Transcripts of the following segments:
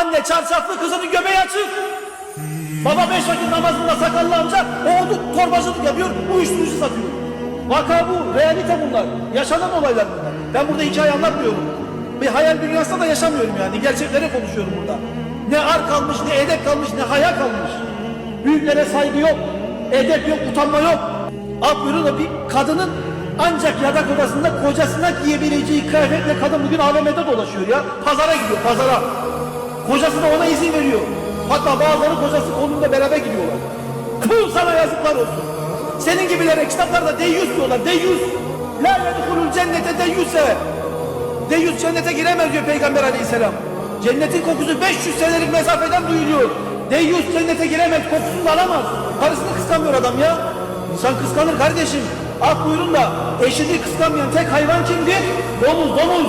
Anne çarşaflı kızının göbeği açık. Baba beş vakit namazında sakallı amca oğlu torbacılık yapıyor, uyuşturucu satıyor. Vaka bu, realite bunlar. Yaşanan olaylar bunlar. Ben burada hikaye anlatmıyorum. Bir hayal dünyasında da yaşamıyorum yani. Gerçekleri konuşuyorum burada. Ne ar kalmış, ne edep kalmış, ne haya kalmış. Büyüklere saygı yok, edep yok, utanma yok. Alt buyurun bir kadının ancak yatak odasında kocasına giyebileceği kıyafetle kadın bugün AVM'de dolaşıyor ya. Pazara gidiyor, pazara. Kocası da ona izin veriyor. Hatta bazıları kocası kolunda beraber gidiyorlar. Kul sana yazıklar olsun. Senin gibilere kitaplarda deyyus diyorlar. Deyyus. La yedhulul cennete deyyuse. Deyyus cennete giremez diyor Peygamber aleyhisselam. Cennetin kokusu 500 senelik mesafeden duyuluyor. Deyyus cennete giremez, kokusunu alamaz. Karısını kıskanmıyor adam ya. İnsan kıskanır kardeşim. Ak buyurun da eşini kıskanmayan tek hayvan kimdir? Domuz, domuz.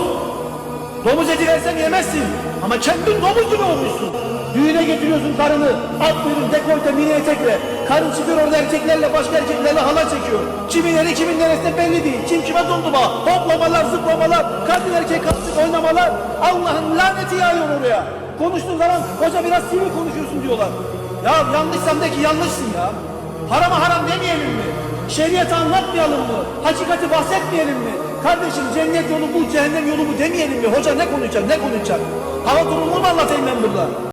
Domuz eti versen yemezsin. Ama kendin domuz gibi olmuşsun. Düğüne getiriyorsun karını. Alt buyurun dekolte mini etekle. Karın çıkıyor orada erkeklerle başka erkeklerle halay çekiyor. Kimin eri kimin neresi belli değil. Kim kime dondu ba. Hoplamalar zıplamalar. Kadın erkek karışık oynamalar. Allah'ın laneti yağıyor oraya. Konuştuğun zaman hoca biraz sivri konuşuyorsun diyorlar. Ya yanlışsam de ki yanlışsın ya. Harama haram demeyelim mi? Şeriatı anlatmayalım mı? Hakikati bahsetmeyelim mi? Kardeşim cennet yolu bu, cehennem yolu bu demeyelim mi? Hoca ne konuşacak, ne konuşacak? Hava durumunu mu anlatayım ben burada?